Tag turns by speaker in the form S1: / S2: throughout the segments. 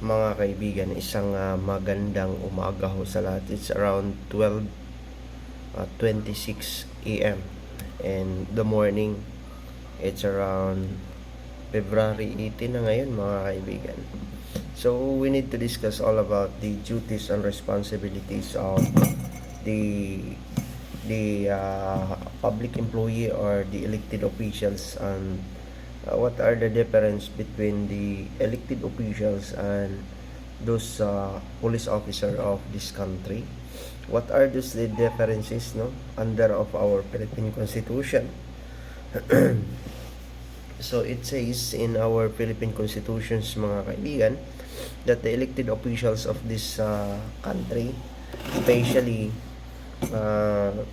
S1: mga kaibigan, isang ah, magandang umaga ho sa lahat. It's around 12 uh, 26 a.m. and the morning it's around February 18 na ngayon mga kaibigan. So we need to discuss all about the duties and responsibilities of the the uh, public employee or the elected officials and uh, what are the difference between the elected officials and those uh, police officer of this country? What are those the differences no under of our Philippine Constitution? So it says in our Philippine Constitutions mga kaibigan that the elected officials of this uh, country especially uh,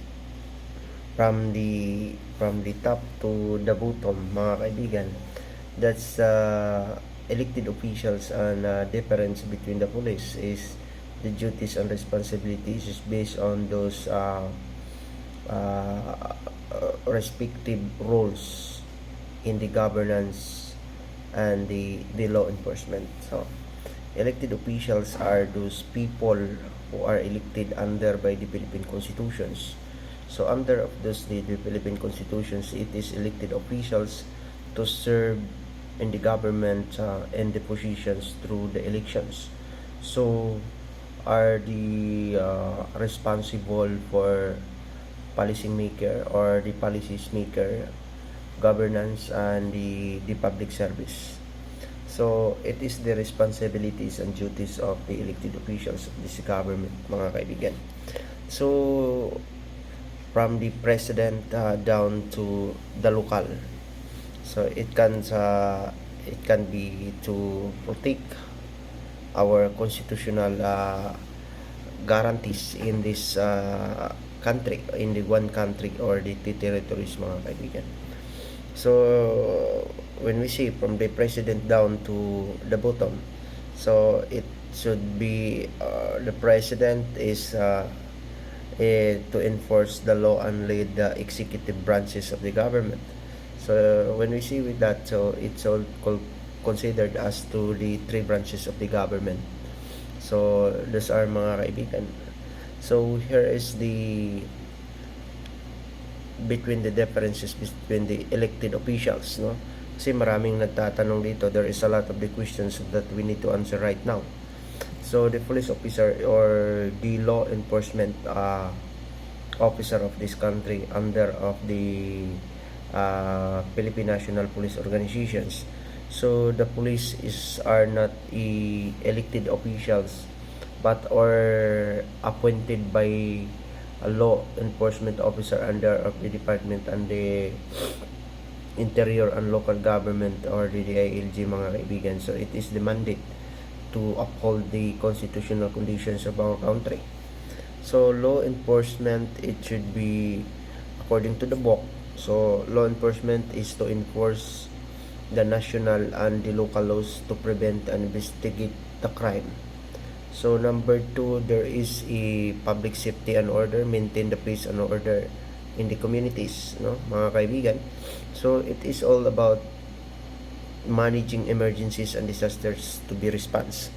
S1: from the from the top to the bottom mga kaibigan. That's uh, elected officials and uh, difference between the police is the duties and responsibilities is based on those uh, uh, respective roles in the governance and the the law enforcement. So elected officials are those people who are elected under by the Philippine constitutions so under of the, the Philippine constitutions it is elected officials to serve in the government uh, and the positions through the elections. So are the uh, responsible for policy maker or the policies maker governance and the, the public service. So it is the responsibilities and duties of the elected officials of this government mga kaibigan. So from the president uh, down to the local. So it can uh, it can be to protect our constitutional uh, guarantees in this uh, country in the one country or the territories mga kaibigan. So when we see from the president down to the bottom so it should be uh, the president is uh, eh, to enforce the law and lead the executive branches of the government. So when we see with that so it's all considered as to the three branches of the government. So those are mga kaibigan. So here is the between the differences between the elected officials no? Kasi maraming nagtatanong dito there is a lot of the questions that we need to answer right now so the police officer or the law enforcement uh, officer of this country under of the uh, Philippine National Police Organizations. So the police is are not e- elected officials but are appointed by a law enforcement officer under of the department and the interior and local government or the DILG mga kaibigan. So it is the mandate to uphold the constitutional conditions of our country. So law enforcement it should be according to the book. So law enforcement is to enforce the national and the local laws to prevent and investigate the crime. So number two, there is a public safety and order, maintain the peace and order in the communities, no, mga kaibigan. So it is all about managing emergencies and disasters to be response.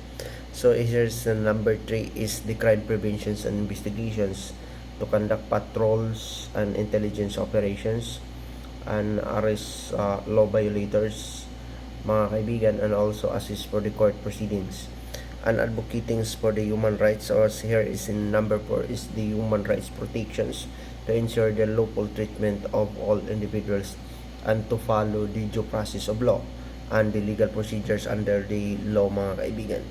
S1: So here's the number three is the crime preventions and investigations to conduct patrols and intelligence operations and arrest uh, law violators, mga kaibigan, and also assist for the court proceedings and advocating for the human rights or here is in number four is the human rights protections to ensure the lawful treatment of all individuals and to follow the due process of law and the legal procedures under the law mga kaibigan.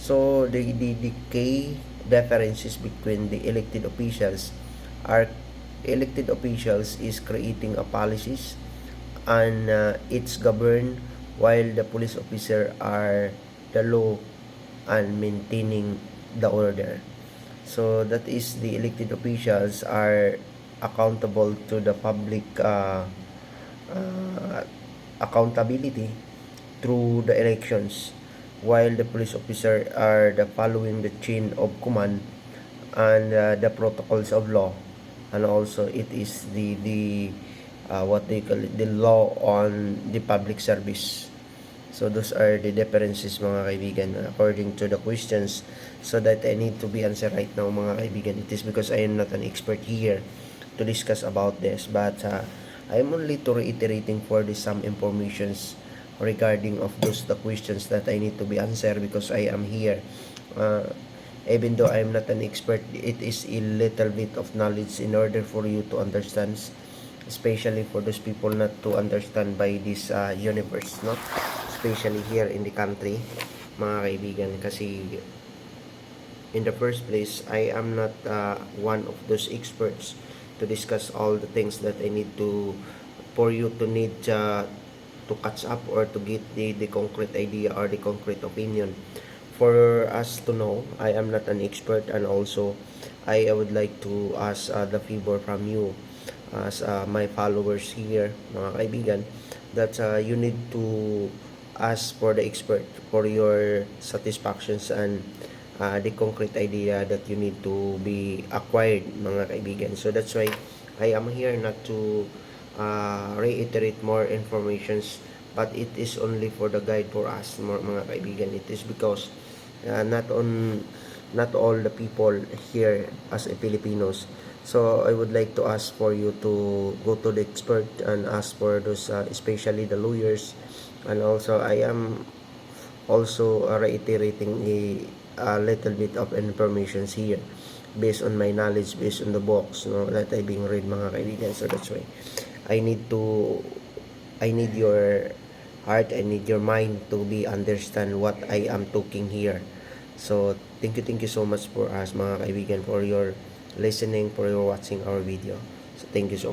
S1: So the, the, the key differences between the elected officials. Are elected officials is creating a policies and uh, it's governed while the police officer are the law and maintaining the order. So that is the elected officials are accountable to the public uh, uh, accountability through the elections while the police officer are the following the chain of command and uh, the protocols of law. And also it is the the uh, what they call it, the law on the public service. So those are the differences mga kaibigan. According to the questions so that I need to be answer right now mga kaibigan. It is because I am not an expert here to discuss about this but uh, I am only to reiterating for the some informations regarding of those the questions that I need to be answered because I am here. Uh, even though I am not an expert, it is a little bit of knowledge in order for you to understand especially for those people not to understand by this uh, universe no especially here in the country mga kaibigan kasi in the first place I am not uh, one of those experts to discuss all the things that I need to for you to need uh, to catch up or to get the, the concrete idea or the concrete opinion. For us to know I am not an expert and also I would like to ask uh, the favor from you as uh, my followers here mga kaibigan that uh, you need to ask for the expert for your satisfactions and uh, the concrete idea that you need to be acquired mga kaibigan. So that's why I am here not to uh, reiterate more informations but it is only for the guide for us mga, kaibigan. It is because uh, not on not all the people here as a Filipinos. So I would like to ask for you to go to the expert and ask for those uh, especially the lawyers. And also I am also uh, reiterating a, a little bit of informations here based on my knowledge based on the books no, that I being read mga kaibigan. So that's why I need to I need your heart I need your mind to be understand what I am talking here. So thank you thank you so much for us mga kaibigan for your listening for your watching our video. So thank you so much